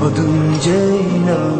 Adım Ceylan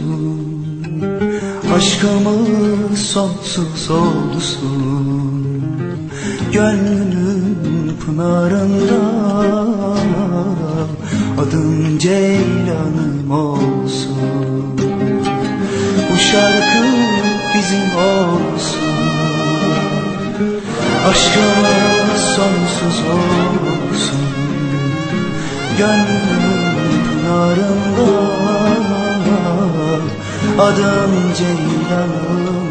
Aşkımız sonsuz olsun Gönlümün pınarında Adım Ceylanım olsun. Bu şarkı bizim olsun. Aşkımız sonsuz olsun Gönlümün pınarında adım Ceylan.